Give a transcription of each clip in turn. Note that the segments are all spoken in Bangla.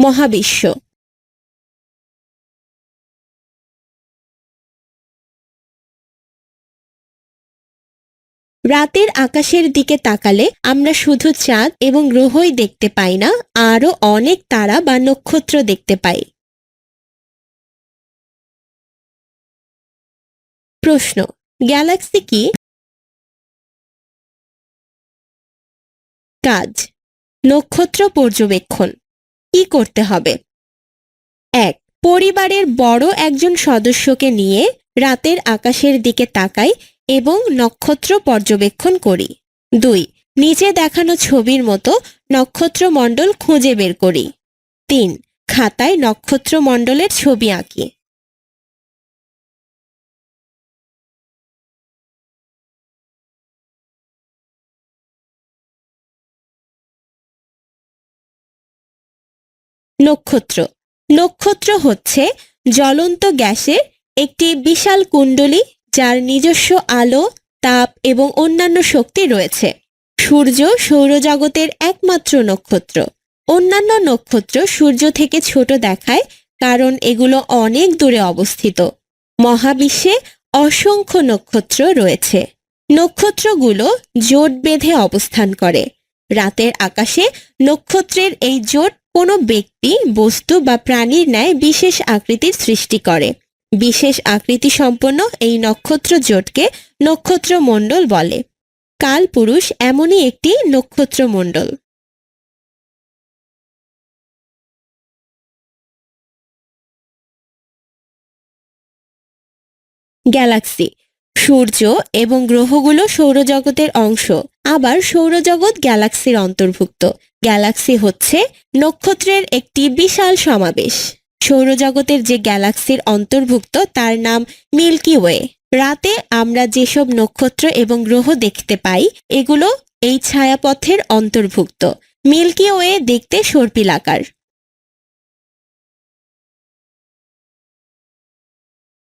মহাবিশ্ব। রাতের আকাশের দিকে তাকালে আমরা শুধু চাঁদ এবং গ্রহই দেখতে পাই না, আরও অনেক তারা বা নক্ষত্র দেখতে পাই। প্রশ্ন গ্যালাক্সি কি? কাজ, নক্ষত্র পর্যবেক্ষণ, কি করতে হবে? এক, পরিবারের বড় একজন সদস্যকে নিয়ে রাতের আকাশের দিকে তাকাই এবং নক্ষত্র পর্যবেক্ষণ করি। দুই নিচে দেখানো ছবির মতো নক্ষত্রমণ্ডল খুঁজে বের করি। তিন, খাতায় নক্ষত্রমণ্ডলের ছবি আঁকি। নক্ষত্র। নক্ষত্র হচ্ছে জ্বলন্ত গ্যাসের একটি বিশাল কুণ্ডলী যার নিজস্ব আলো, তাপ এবং অন্যান্য শক্তি রয়েছে। সূর্য সৌরজগতের একমাত্র নক্ষত্র। অন্যান্য নক্ষত্র সূর্য থেকে ছোট দেখায় কারণ এগুলো অনেক দূরে অবস্থিত। মহাবিশ্বে অসংখ্য নক্ষত্র রয়েছে। নক্ষত্রগুলো জোট বেঁধে অবস্থান করে। রাতের আকাশে নক্ষত্রের এই জোট কোনো ব্যক্তি বস্তু বা প্রাণীর ন্যায় বিশেষ আকৃতির সৃষ্টি করে। বিশেষ আকৃতি সম্পন্ন এই নক্ষত্র জোটকে নক্ষত্রমণ্ডল বলে। কালপুরুষ এমনই একটি নক্ষত্রমণ্ডল গ্যালাক্সি। সূর্য এবং গ্রহগুলো সৌরজগতের অংশ। আবার সৌরজগৎ গ্যালাক্সির অন্তর্ভুক্ত। গ্যালাক্সি হচ্ছে নক্ষত্রের একটি বিশাল সমাবেশ। সৌরজগতের যে গ্যালাক্সির অন্তর্ভুক্ত, তার নাম মিল্কি ওয়ে। রাতে আমরা যেসব নক্ষত্র এবং গ্রহ দেখতে পাই, এগুলো এই ছায়াপথের অন্তর্ভুক্ত। মিল্কি ওয়ে দেখতে সর্পিলাকার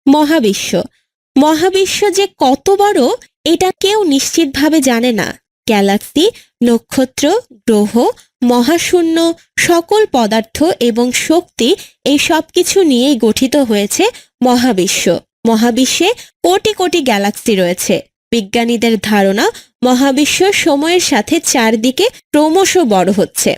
মহাবিশ্ব। মহাবিশ্ব যে কত বড় এটা কেউ নিশ্চিতভাবে জানে না। গ্যালাক্সি, নক্ষত্র, গ্রহ, মহাশূন্য, সকল পদার্থ এবং শক্তি এই সব কিছু নিয়েই গঠিত হয়েছে মহাবিশ্ব। মহাবিশ্বে কোটি কোটি গ্যালাক্সি রয়েছে। বিজ্ঞানীদের ধারণা মহাবিশ্ব সময়ের সাথে চারদিকে ক্রমশ বড় হচ্ছে।